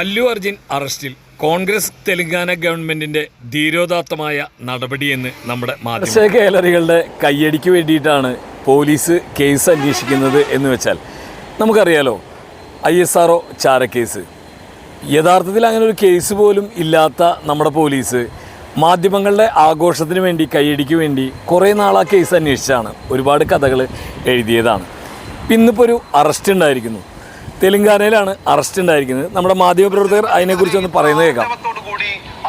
അല്ലു അർജുൻ അറസ്റ്റിൽ കോൺഗ്രസ് തെലങ്കാന ഗവൺമെന്റിന്റെ ധീരോദാത്തമായ നടപടിയെന്ന് നമ്മുടെ ഗാലറികളുടെ കയ്യടിക്ക് വേണ്ടിയിട്ടാണ് പോലീസ് കേസ് അന്വേഷിക്കുന്നത് എന്ന് വെച്ചാൽ നമുക്കറിയാലോ ഐ എസ് ആർ ഒ ചാരക്കേസ്. യഥാർത്ഥത്തിൽ അങ്ങനെ ഒരു കേസ് പോലും ഇല്ലാത്ത നമ്മുടെ പോലീസ് മാധ്യമങ്ങളുടെ ആഘോഷത്തിന് വേണ്ടി കയ്യടിക്ക് വേണ്ടി കുറേ ആ കേസ് അന്വേഷിച്ചാണ് ഒരുപാട് കഥകൾ എഴുതിയതാണ്. ഇന്നിപ്പോൾ ഒരു അറസ്റ്റ് ഉണ്ടായിരിക്കുന്നു. തെലങ്കാനയിലാണ് അറസ്റ്റ് ഉണ്ടായിരിക്കുന്നത്. നമ്മുടെ മാധ്യമപ്രവർത്തകർ അതിനെക്കുറിച്ച് ഒന്ന് പറയുന്നത് കേൾക്കാം.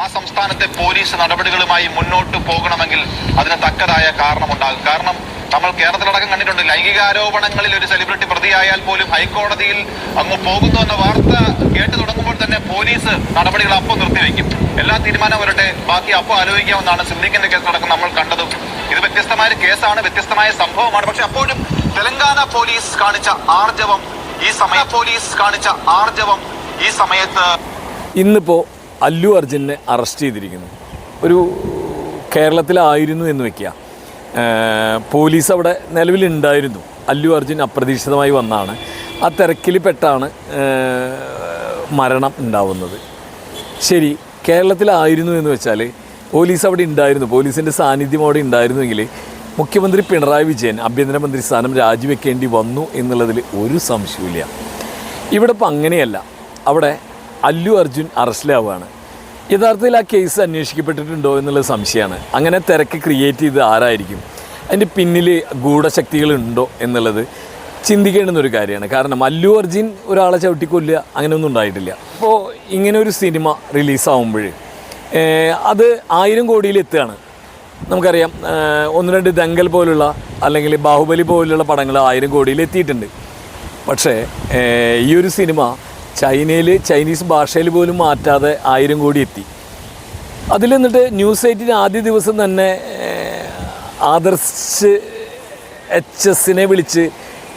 ആ സംസ്ഥാനത്തെ പോലീസ് നടപടികളുമായി മുന്നോട്ട് പോകണമെങ്കിൽ അതിന് തക്കതായ കാരണമുണ്ടാകും. കാരണം നമ്മൾ കേരളത്തിലടക്കം കണ്ടിട്ടുണ്ട് ലൈംഗികാരോപണങ്ങളിൽ ഒരു സെലിബ്രിറ്റി പ്രതിയായാൽ പോലും ഹൈക്കോടതിയിൽ അങ്ങ് പോകുന്നു എന്ന വാർത്ത കേട്ടു തുടങ്ങുമ്പോൾ തന്നെ പോലീസ് നടപടികൾ അപ്പോൾ നിർത്തിവെക്കും. എല്ലാ തീരുമാനം വരട്ടെ ബാക്കി അപ്പോൾ ആലോചിക്കാമെന്നാണ് സിന്ധിക്കുന്ന കേസിലടക്കം നമ്മൾ കണ്ടതും ഇത് വ്യത്യസ്തമായ കേസാണ് വ്യത്യസ്തമായ സംഭവമാണ്. പക്ഷെ അപ്പോഴും തെലങ്കാന പോലീസ് കാണിച്ച ആർജവം ഈ സമയ പോലീസ് കാണിച്ച ആർജവം ഈ സമയത്ത് ഇന്നിപ്പോ അല്ലു അർജുനെ അറസ്റ്റ് ചെയ്തിരിക്കുന്നു. ഒരു കേരളത്തിലായിരുന്നു എന്ന് വെക്കുക. പോലീസ് അവിടെ നിലവിലുണ്ടായിരുന്നു. അല്ലു അർജുൻ അപ്രതീക്ഷിതമായി വന്നാണ്. ആ തിരക്കിൽ പെട്ടാണ് മരണം ഉണ്ടാവുന്നത്. ശരി കേരളത്തിലായിരുന്നു എന്ന് വെച്ചാൽ പോലീസ് അവിടെ ഉണ്ടായിരുന്നു. പോലീസിന്റെ സാന്നിധ്യം അവിടെ ഉണ്ടായിരുന്നുവെങ്കിൽ മുഖ്യമന്ത്രി പിണറായി വിജയൻ ആഭ്യന്തരമന്ത്രി സ്ഥാനം രാജിവെക്കേണ്ടി വന്നു എന്നുള്ളതിൽ ഒരു സംശയമില്ല ഇവിടെ ഇപ്പം അങ്ങനെയല്ല. അവിടെ അല്ലു അർജുൻ അറസ്റ്റിലാവുകയാണ്. യഥാർത്ഥത്തിൽ ആ കേസ് അന്വേഷിക്കപ്പെട്ടിട്ടുണ്ടോ എന്നുള്ള സംശയമാണ്. അങ്ങനെ തിരക്ക് ക്രിയേറ്റ് ചെയ്ത് ആരായിരിക്കും? അതിന്റെ പിന്നിൽ ഗൂഢശക്തികളുണ്ടോ എന്നുള്ളത് ചിന്തിക്കേണ്ടുന്നൊരു കാര്യമാണ്. കാരണം അല്ലു അർജുൻ ഒരാളെ ചവിട്ടിക്കൊല്ലുക അങ്ങനെയൊന്നും ഉണ്ടായിട്ടില്ല. അപ്പോൾ ഇങ്ങനെ ഒരു സിനിമ റിലീസാവുമ്പോൾ അത് ആയിരം കോടിയിൽ എത്തുകയാണ്. നമുക്കറിയാം ഒന്ന് രണ്ട് ദങ്കൽ പോലുള്ള അല്ലെങ്കിൽ ബാഹുബലി പോലുള്ള പടങ്ങൾ ആയിരം കോടിയിൽ എത്തിയിട്ടുണ്ട്. പക്ഷേ ഈ ഒരു സിനിമ ചൈനയിൽ ചൈനീസ് ഭാഷയിൽ പോലും മാറ്റാതെ ആയിരം കോടി എത്തി. അതിൽ നിന്നിട്ട് ന്യൂസ് എയ്റ്റിന് ആദ്യ ദിവസം തന്നെ ആദർശ് എച്ച് എസിനെ വിളിച്ച്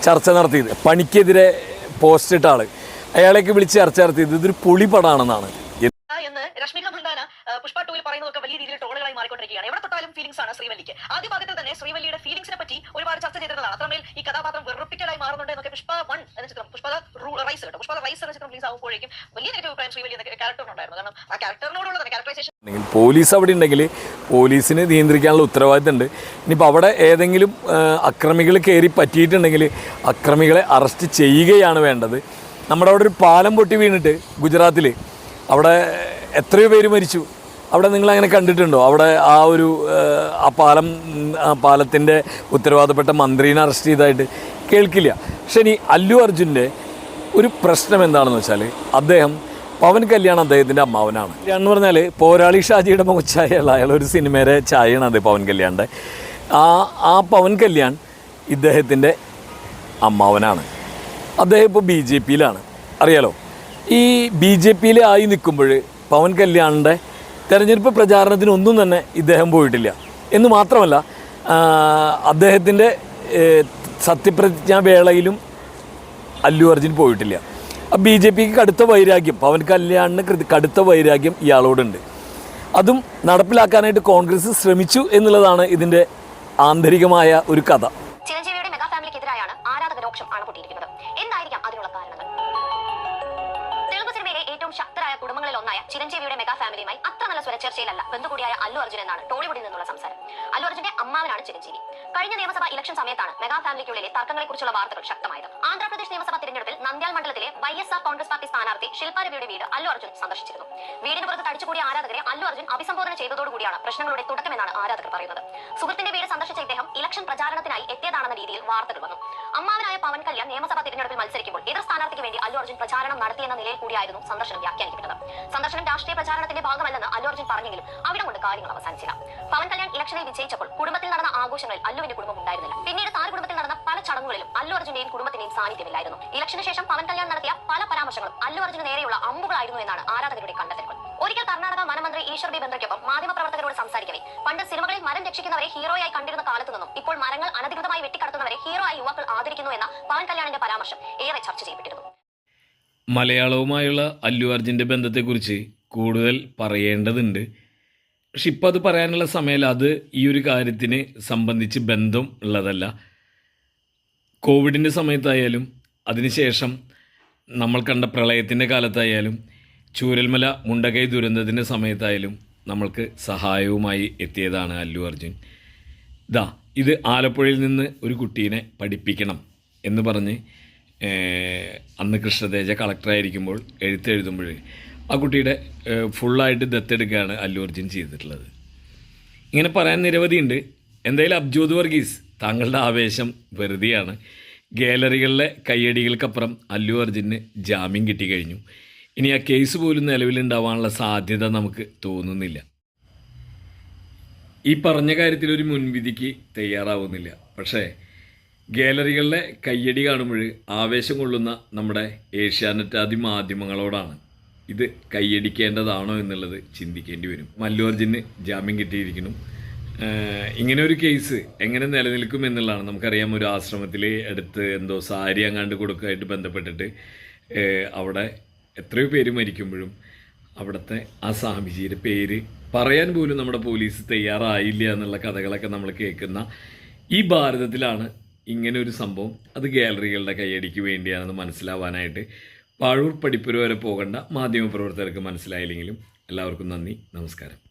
ചർച്ച നടത്തിയത്. പണിക്കെതിരെ പോസ്റ്റ് ഇട്ട ആൾ അയാളേക്ക് വിളിച്ച് ചർച്ച നടത്തിയത്. ഇതൊരു പൊളി പടാണെന്നാണ് ഭാഗത്തിൽ തന്നെ ശ്രീവല്ലിയുടെ ഫീലിംഗ്സിനെ പറ്റി ഒരുപാട് ചർച്ച ചെയ്തിരുന്നതാണ്. അത്രമേൽ ഈ കഥാപാത്രം വെറുപ്പിക്കലായി മാറുന്നുണ്ട് എന്നൊക്കെ പുഷ്പ വൺ എന്ന ചിത്രം പുഷ്പ റൈസ് കേട്ടോ. പുഷ്പ റൈസ് എന്ന ചിത്രം റിലീസ് ആകുമ്പോഴേക്കും വലിയ നെഗറ്റീവ് അഭിപ്രായം ശ്രീവല്ലി എന്ന ക്യാരക്ടറിനുണ്ടായിരുന്നു കാരണം ആ ക്യാരക്ടറിനോടുള്ള തന്നെ ക്യാരക്ടറൈസേഷൻ പോലീസ് അവിടെ ഉണ്ടെങ്കിൽ പോലീസിന് നിയന്ത്രിക്കാനുള്ള ഉത്തരവാദിത്തം ഉണ്ട്. ഇനിയിപ്പോൾ അവിടെ ഏതെങ്കിലും അക്രമികൾ കയറി പറ്റിയിട്ടുണ്ടെങ്കിൽ അക്രമികളെ അറസ്റ്റ് ചെയ്യുകയാണ് വേണ്ടത്. നമ്മുടെ അവിടെ ഒരു പാലം പൊട്ടി വീണിട്ട് ഗുജറാത്തിൽ അവിടെ എത്രയോ പേര് മരിച്ചു. അവിടെ നിങ്ങൾ അങ്ങനെ കണ്ടിട്ടുണ്ടോ? അവിടെ ആ ഒരു ആ പാലം പാലത്തിന്റെ ഉത്തരവാദപ്പെട്ട മന്ത്രീനെ അറസ്റ്റ് ചെയ്തതായിട്ട് കേൾക്കില്ല. പക്ഷെ ഇനി അല്ലു അർജുന്റെ ഒരു പ്രശ്നം എന്താണെന്ന് വെച്ചാൽ അദ്ദേഹം പവൻ കല്യാൺ അദ്ദേഹത്തിന്റെ അമ്മാവനാണ്. എന്ന് പറഞ്ഞാൽ പോരാളി ഷാജിയുടെ മുഖച്ചായയുള്ള അയാൾ ഒരു സിനിമയുടെ ചായയാണ് അത് പവൻ കല്യാണിന്റെ. ആ ആ പവൻ കല്യാൺ ഇദ്ദേഹത്തിന്റെ അമ്മാവനാണ്. അദ്ദേഹം ഇപ്പോൾ ബി ജെ പിയിലാണ്. അറിയാലോ? ഈ ബി ജെ പിയിലായി നിൽക്കുമ്പോൾ പവൻ കല്യാണിന്റെ തെരഞ്ഞെടുപ്പ് പ്രചാരണത്തിന് ഒന്നും തന്നെ ഇദ്ദേഹം പോയിട്ടില്ല. എന്ന് മാത്രമല്ല അദ്ദേഹത്തിന്റെ സത്യപ്രതിജ്ഞാ വേളയിലും അല്ലു അർജുൻ പോയിട്ടില്ല. ബി ജെ പിക്ക് കടുത്ത വൈരാഗ്യം പവൻ കല്യാണിന് കടുത്ത വൈരാഗ്യം ഇയാളോടുണ്ട്. അതും നടപ്പിലാക്കാനായിട്ട് കോൺഗ്രസ് ശ്രമിച്ചു എന്നുള്ളതാണ് ഇതിന്റെ ആന്തരികമായ ഒരു കഥ. ശക്തരായ കുടുംബങ്ങളിൽ ഒന്നായ ചിരഞ്ജീവിയുടെ മെഗാ ഫാമിലിയുമായി അത്ര നല്ല സ്വരച്ചേർച്ചയിലല്ല ബന്ധുകൂടിയായ അല്ലു അർജുൻ എന്നാണ് ടോളിവുഡിൽ നിന്നുള്ള സംസാരം. അല്ലു അർജുന്റെ അമ്മാവനാണ് ചിരഞ്ജീവി. കഴിഞ്ഞ നിയമസഭാ ഇലക്ഷൻ സമയത്താണ് മെഗാ ഫാമിലിക്കുള്ളിലെ തർക്കങ്ങളെക്കുറിച്ചുള്ള വാർത്തകൾ തിരഞ്ഞെടുപ്പിൽ നന്ദ്യാൽ മണ്ഡലത്തിലെ Y S R Congress party സ്ഥാനാർത്ഥി ശില്പ രവിയുടെ വീട് അല്ലു അർജുൻ സന്ദർശിച്ചിരുന്നു. വീടിന് പുറത്ത് തടിച്ചുകൂടിയ ആരാധകരെ അല്ലു അർജുൻ അഭിസംബോധന ചെയ്തതോടുകൂടിയാണ് പ്രശ്നങ്ങളുടെ തുടക്കമെന്നാണ് ആരാധകർ പറയുന്നത്. സുഹൃത്തിന്റെ വീട് സന്ദർശിച്ച ഇദ്ദേഹം ഇലക്ഷൻ പ്രചാരണത്തിനായി എത്തിയതാണെന്ന രീതിയിൽ വാർത്തകൾ വന്നു. അമ്മാവനായ പവൻ കല്യാൺ നിയമസഭാ തിരഞ്ഞെടുപ്പിൽ മത്സരിക്കുമ്പോൾ എതിർ സ്ഥാനാർത്ഥിക്ക് വേണ്ടി അല്ലു അർജുൻ പ്രചാരണം നടത്തിയെന്ന നിലയിൽ കൂടിയായിരുന്നു സന്ദർശനം വ്യാഖ്യാനിക്കപ്പെട്ടത്. സന്ദർശനം രാഷ്ട്രീയ പ്രചാരണത്തിന്റെ ഭാഗമല്ലെന്ന് അല്ലു അർജുൻ പറഞ്ഞെങ്കിലും അവിടെ കൊണ്ട് കാര്യങ്ങൾ അവസാനിച്ചില്ല. പവൻ കല്യാൺ ഇലക്ഷനിൽ വിജയിച്ചപ്പോൾ കുടുംബത്തിൽ നടന്ന ആഘോഷങ്ങളിൽ അല്ലുവിന്റെ കുടുംബം ഉണ്ടായിരുന്നില്ല. പിന്നീട് താൻ കുടുംബത്തിൽ ചടങ്ങുകളിലും അല്ലു അർജുന്റെയും കുടുംബത്തിന്റെയും സാന്നിധ്യമില്ലായിരുന്നു. ഇലക്ഷന് ശേഷം പവൻ കല്യാൺ നടത്തിയ പല പരാമർശങ്ങളും അല്ലു അർജുന് നേരെയുള്ള അമ്പുകളായിരുന്നു എന്നാണ് ആരാധകരുടെ കണ്ടെത്തലുകൾ. ഒരിക്കൽ കർണാടക വനമന്ത്രി ഈശ്വർ ബി ബന്ദ്രയ്ക്കൊപ്പം മാധ്യമപ്രവർത്തകരോട് സംസാരിക്കവേ. പണ്ട് സിനിമകളിൽ മരം രക്ഷിക്കുന്നവരെ ഹീറോയായി കണ്ടിരുന്ന കാലത്തു നിന്നും ഇപ്പോൾ മരങ്ങൾ അനധികൃതമായി വെട്ടിക്കടത്തുന്നവരെ ഹീറോ ആയി യുവാക്കൾ ആദരിക്കുന്നു എന്ന പവൻ കല്യാണിന്റെ പരാമർശം ഏറെ ചർച്ച ചെയ്യപ്പെട്ടിരുന്നു. മലയാളവുമായുള്ള അല്ലു അർജുന്റെ ബന്ധത്തെക്കുറിച്ച് കൂടുതൽ പറയേണ്ടതുണ്ട്. പക്ഷെ ഇപ്പം അത് പറയാനുള്ള സമയമല്ല. അത് ഈ ഒരു കാര്യത്തിന് സംബന്ധിച്ച് ബന്ധം ഉള്ളതല്ല. കോവിഡിന്റെ സമയത്തായാലും അതിനുശേഷം നമ്മൾ കണ്ട പ്രളയത്തിന്റെ കാലത്തായാലും ചൂരൽമല മുണ്ടകൈ ദുരന്തത്തിന്റെ സമയത്തായാലും നമ്മൾക്ക് സഹായവുമായി എത്തിയതാണ് അല്ലു അർജുൻ. ദാ ഇത് ആലപ്പുഴയിൽ നിന്ന് ഒരു കുട്ടീനെ പഠിപ്പിക്കണം എന്ന് പറഞ്ഞ് അന്ന് കൃഷ്ണതേജ കളക്ടറായിരിക്കുമ്പോൾ എഴുത്തെഴുതുമ്പോൾ ആ കുട്ടിയുടെ ഫുള്ളായിട്ട് ദത്തെടുക്കുകയാണ് അല്ലു അർജുൻ ചെയ്തിട്ടുള്ളത്. ഇങ്ങനെ പറയാൻ നിരവധിയുണ്ട്. എന്തായാലും അബ്ജോദ് വർഗീസ് താങ്കളുടെ ആവേശം വെറുതെയാണ്. ഗാലറികളിലെ കയ്യടികൾക്കപ്പുറം അല്ലു അർജുന് ജാമ്യം കിട്ടിക്കഴിഞ്ഞു. ഇനി ആ കേസ് പോലും നിലവിലുണ്ടാവാനുള്ള സാധ്യത നമുക്ക് തോന്നുന്നില്ല. ഈ പറഞ്ഞ കാര്യത്തിൽ ഒരു മുൻവിധിക്ക് തയ്യാറാവുന്നില്ല. പക്ഷേ ഗാലറികളിലെ കയ്യടി കാണുമ്പോൾ ആവേശം കൊള്ളുന്ന നമ്മുടെ ഏഷ്യാനെറ്റ് ആദി മാധ്യമങ്ങളോടാണ് ഇത് കയ്യടിക്കേണ്ടതാണോ എന്നുള്ളത് ചിന്തിക്കേണ്ടി വരും. മല്ലു അർജുന് ജാമ്യം കിട്ടിയിരിക്കുന്നു. ഇങ്ങനെ ഒരു കേസ് എങ്ങനെ നിലനിൽക്കും എന്നുള്ളതാണ്. നമുക്കറിയാം ഒരു ആശ്രമത്തിൽ എടുത്ത് എന്തോ സാരി അങ്ങാണ്ട് കൊടുക്കുമായിട്ട് ബന്ധപ്പെട്ടിട്ട് അവിടെ എത്രയോ പേര് മരിക്കുമ്പോഴും അവിടുത്തെ ആ സ്വാമിജിയുടെ പേര് പറയാൻ പോലും നമ്മുടെ പോലീസ് തയ്യാറായില്ല എന്നുള്ള കഥകളൊക്കെ നമ്മൾ കേൾക്കുന്ന ഈ ഭാരതത്തിലാണ് ഇങ്ങനെ ഒരു സംഭവം. അത് ഗാലറികളുടെ കൈയടിക്ക് വേണ്ടിയാണെന്ന് മനസ്സിലാവാനായിട്ട് പാഴൂർ പഠിപ്പുര വരെ പോകേണ്ട മാധ്യമപ്രവർത്തകർക്ക് മനസ്സിലായില്ലെങ്കിലും എല്ലാവർക്കും നന്ദി. നമസ്കാരം.